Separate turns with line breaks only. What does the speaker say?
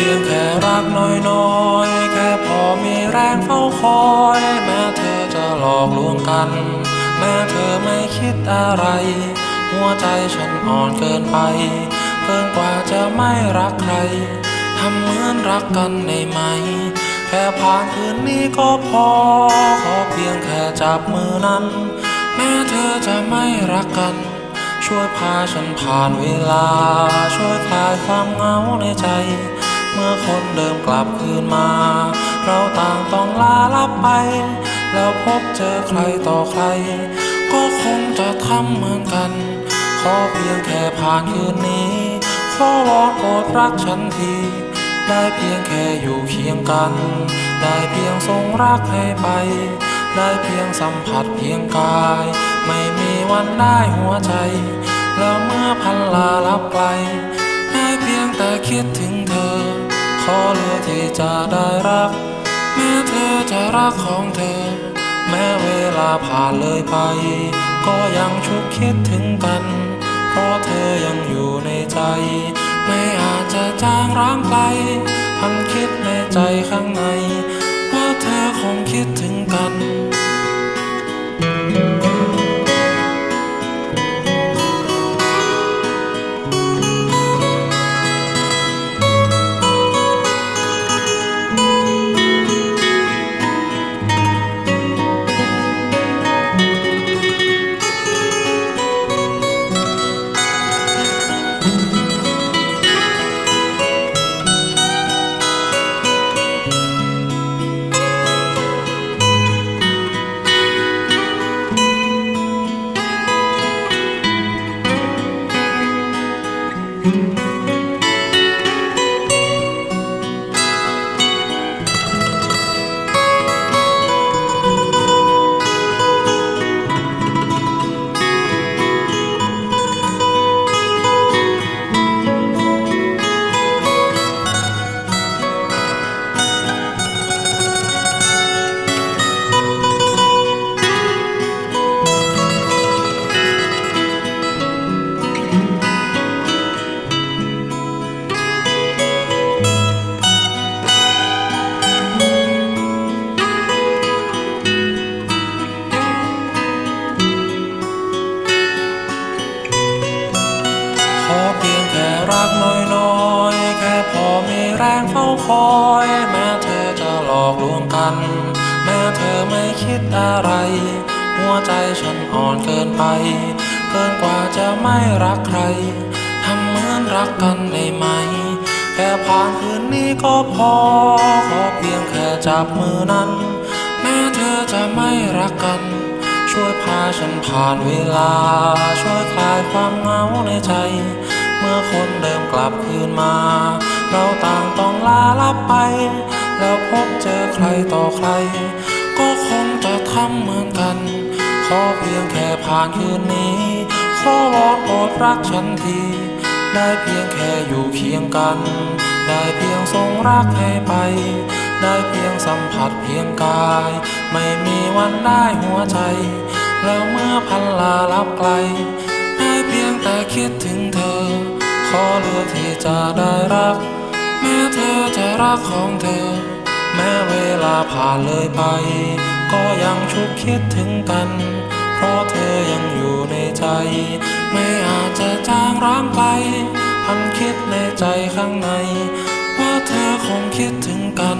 เพียงแค่รักน้อยๆ แค่พอมีแรงเฝ้าคอย แม้เธอจะหลอกลวงกัน แม้เธอไม่คิดอะไร หัวใจฉันอ่อนเกินไป เกินกว่าจะไม่รักใคร ทำเหมือนรักกันได้ไหม แค่ผ่านคืนนี้ก็พอ ขอเพียงแค่จับมือนั้น แม้เธอจะไม่รักกันช่วยพาฉันผ่านเวลา ช่วยคลายความเหงาในใจ มื่อคนเดิมกลับคืนมา เราต่างต้องลาลับไป แล้วพบเจอใครต่อใคร ก็คงจะทำเหมือนกัน ขอเพียงแค่ผ่านคืนนี้ขอวอนโปรดรักฉันที ได้เพียงแค่อยู่เคียงกัน ได้เพียงทรงรักให้ไป ได้เพียงสัมผัสเพียงกาย ไม่มีวันได้หัวใจ แล้วเมื่อพันลาลับไป เพียงแต่คิดถึงเธอ ขอเลือที่จะได้รัก แม้เธอจะรักของเธอ แม้เวลาผ่านเลยไป ก็ยังชุกคิดถึงกัน เพราะเธอยังอยู่ในใจ ไม่อาจจะจางร้างไปพันคิดในใจข้างใน ข ฝ้าคอย แม้เธอจะหลอกลวงกัน แม้เธอไม่คิดอะไร หัวใจฉันอ่อนเกินไป เกินกว่าจะไม่รักใคร ทำเหมือนรักกันได้ไหม แค่ผ่านคืนนี้ก็พอ ขอเพียงแค่จับมือนั้น แม้เธอจะไม่รักกัน ช่วยพาฉันผ่านเวลา ช่วยคลายความเหงาในใจ เมื่อคนเดิมกลับคืนมา เราต่างต้องลาลับไป แล้วพบเจอใครต่อใคร ก็คงจะทำเหมือนกัน ขอเพียงแค่ผ่านคืนนี้ ขอวอนโปรดรักฉันที ได้เพียงแค่อยู่เคียงกัน ได้เพียงทรงรักให้ไป ได้เพียงสัมผัสเพียงกาย ไม่มีวันได้หัวใจ แล้วเมื่อพันลาลับไกล ได้เพียงแต่คิดถึงเธอ ขอเลือที่จะได้รัก แม้เธอจะรักของเธอ แม้เวลาผ่านเลยไป ก็ยังชุกคิดถึงกัน เพราะเธอยังอยู่ในใจ ไม่อาจจะจางร้างไป พันคิดในใจข้างใน ว่าเธอคงคิดถึงกัน